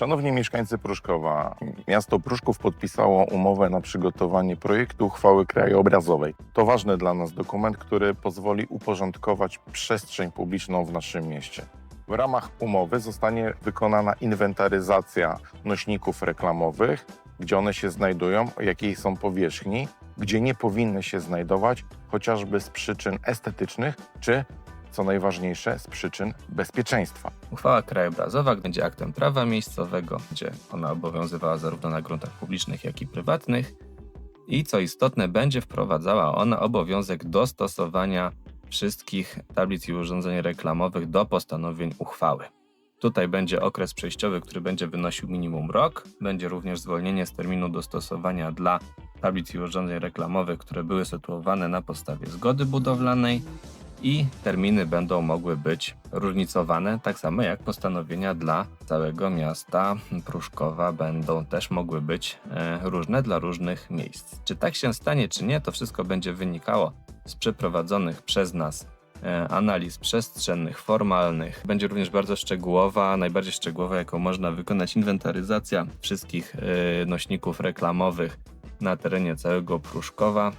Szanowni mieszkańcy Pruszkowa, miasto Pruszków podpisało umowę na przygotowanie projektu uchwały krajobrazowej. To ważny dla nas dokument, który pozwoli uporządkować przestrzeń publiczną w naszym mieście. W ramach umowy zostanie wykonana inwentaryzacja nośników reklamowych, gdzie one się znajdują, o jakiej są powierzchni, gdzie nie powinny się znajdować, chociażby z przyczyn estetycznych, czy co najważniejsze, z przyczyn bezpieczeństwa. Uchwała krajobrazowa będzie aktem prawa miejscowego, będzie ona obowiązywała zarówno na gruntach publicznych, jak i prywatnych. I co istotne, będzie wprowadzała ona obowiązek dostosowania wszystkich tablic i urządzeń reklamowych do postanowień uchwały. Tutaj będzie okres przejściowy, który będzie wynosił minimum rok. Będzie również zwolnienie z terminu dostosowania dla tablic i urządzeń reklamowych, które były sytuowane na podstawie zgody budowlanej i terminy będą mogły być różnicowane, tak samo jak postanowienia dla całego miasta Pruszkowa będą też mogły być e, różne dla różnych miejsc. Czy tak się stanie, czy nie, to wszystko będzie wynikało z przeprowadzonych przez nas e, analiz przestrzennych, formalnych. Będzie również bardzo szczegółowa, najbardziej szczegółowa, jaką można wykonać inwentaryzacja wszystkich e, nośników reklamowych na terenie całego Pruszkowa.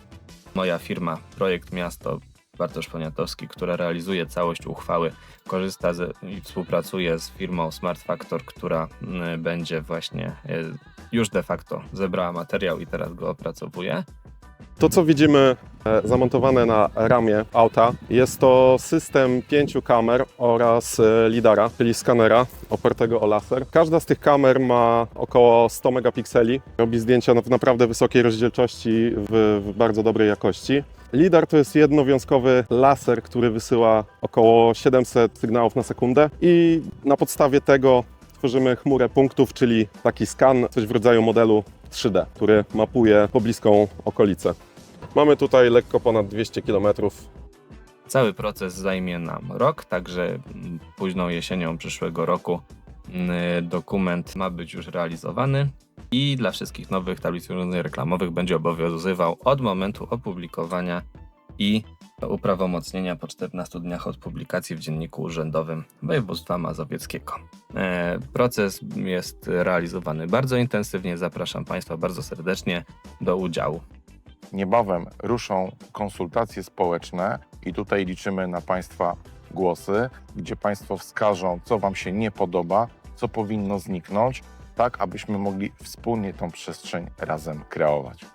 Moja firma Projekt Miasto Bartosz Poniatowski, która realizuje całość uchwały, korzysta z, i współpracuje z firmą Smart Factor, która mm, będzie właśnie e, już de facto zebrała materiał i teraz go opracowuje. To, co widzimy e, zamontowane na ramię auta, jest to system pięciu kamer oraz e, lidara, czyli skanera opartego o laser. Każda z tych kamer ma około 100 megapikseli. Robi zdjęcia w naprawdę wysokiej rozdzielczości, w, w bardzo dobrej jakości. Lidar to jest jednowiązkowy laser, który wysyła około 700 sygnałów na sekundę i na podstawie tego tworzymy chmurę punktów, czyli taki skan, coś w rodzaju modelu 3D, który mapuje pobliską okolicę. Mamy tutaj lekko ponad 200 km. Cały proces zajmie nam rok, także późną jesienią przyszłego roku mm, dokument ma być już realizowany i dla wszystkich nowych tablic urządzeń reklamowych będzie obowiązywał od momentu opublikowania i uprawomocnienia po 14 dniach od publikacji w Dzienniku Urzędowym Województwa Mazowieckiego. E, Proces jest realizowany bardzo intensywnie. Zapraszam Państwa bardzo serdecznie do udziału. Niebawem ruszą konsultacje społeczne i tutaj liczymy na Państwa głosy, gdzie Państwo wskażą, co Wam się nie podoba, co powinno zniknąć, tak abyśmy mogli wspólnie tą przestrzeń razem kreować.